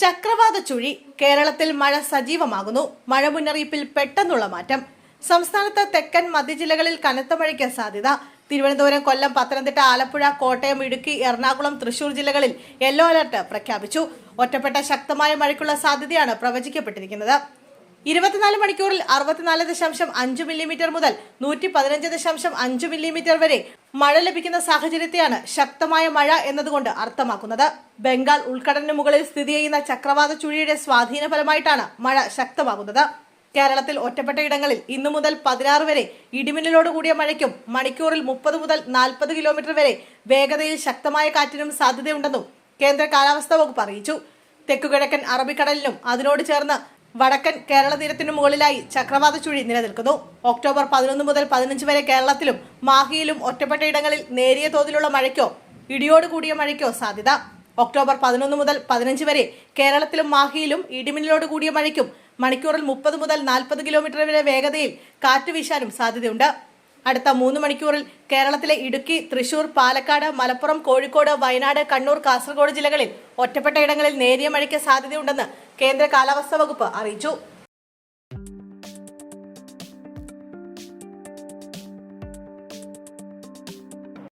ചക്രവാത ചുഴി കേരളത്തിൽ മഴ സജീവമാകുന്നു. മഴ മുന്നറിയിപ്പിൽ പെട്ടെന്നുള്ള മാറ്റം. സംസ്ഥാനത്ത് തെക്കൻ മധ്യ ജില്ലകളിൽ കനത്ത മഴയ്ക്ക് സാധ്യത. തിരുവനന്തപുരം കൊല്ലം പത്തനംതിട്ട ആലപ്പുഴ കോട്ടയം ഇടുക്കി എറണാകുളം തൃശൂർ ജില്ലകളിൽ യെല്ലോ അലർട്ട് പ്രഖ്യാപിച്ചു. ഒറ്റപ്പെട്ട ശക്തമായ മഴയ്ക്കുള്ള സാധ്യതയാണ് പ്രവചിക്കപ്പെട്ടിരിക്കുന്നത്. ഇരുപത്തിനാല് മണിക്കൂറിൽ അറുപത്തിനാല് ദശാംശം അഞ്ച് മില്ലിമീറ്റർ മുതൽ നൂറ്റി പതിനഞ്ച് ദശാംശം അഞ്ച് മില്ലിമീറ്റർ വരെ മഴ ലഭിക്കുന്ന സാഹചര്യത്തെയാണ് ശക്തമായ മഴ എന്നതുകൊണ്ട് അർത്ഥമാക്കുന്നത്. ബംഗാൾ ഉൾക്കടലിന് മുകളിൽ സ്ഥിതി ചെയ്യുന്ന ചക്രവാത ചുഴിയുടെ സ്വാധീന ഫലമായിട്ടാണ് മഴ ശക്തമാകുന്നത്. കേരളത്തിൽ ഒറ്റപ്പെട്ട ഇടങ്ങളിൽ ഇന്നു മുതൽ പതിനാറ് വരെ ഇടിമിന്നലോട് കൂടിയ മഴയ്ക്കും മണിക്കൂറിൽ മുപ്പത് മുതൽ നാൽപ്പത് കിലോമീറ്റർ വരെ വേഗതയിൽ ശക്തമായ കാറ്റിനും സാധ്യതയുണ്ടെന്നും കേന്ദ്ര കാലാവസ്ഥാ വകുപ്പ് അറിയിച്ചു. തെക്കുകിഴക്കൻ അറബിക്കടലിനും അതിനോട് ചേർന്ന് വടക്കൻ കേരള തീരത്തിനു മുകളിലായി ചക്രവാത ചുഴി നിലനിൽക്കുന്നു. ഒക്ടോബർ പതിനൊന്ന് മുതൽ പതിനഞ്ച് വരെ കേരളത്തിലും മാഹിയിലും ഒറ്റപ്പെട്ട ഇടങ്ങളിൽ നേരിയ തോതിലുള്ള മഴയ്ക്കോ ഇടിയോട് കൂടിയ മഴയ്ക്കോ സാധ്യത. ഒക്ടോബർ പതിനൊന്ന് മുതൽ പതിനഞ്ച് വരെ കേരളത്തിലും മാഹിയിലും ഇടിമിന്നലോട് കൂടിയ മഴയ്ക്കും മണിക്കൂറിൽ മുപ്പത് മുതൽ നാൽപ്പത് കിലോമീറ്റർ വരെ വേഗതയിൽ കാറ്റ് വീശാനും സാധ്യതയുണ്ട്. അടുത്ത മൂന്ന് മണിക്കൂറിൽ കേരളത്തിലെ ഇടുക്കി തൃശൂർ പാലക്കാട് മലപ്പുറം കോഴിക്കോട് വയനാട് കണ്ണൂർ കാസർഗോഡ് ജില്ലകളിൽ ഒറ്റപ്പെട്ട ഇടങ്ങളിൽ നേരിയ മഴയ്ക്ക് സാധ്യതയുണ്ടെന്ന് കേന്ദ്ര കാലാവസ്ഥാ വകുപ്പ് അറിയിച്ചു.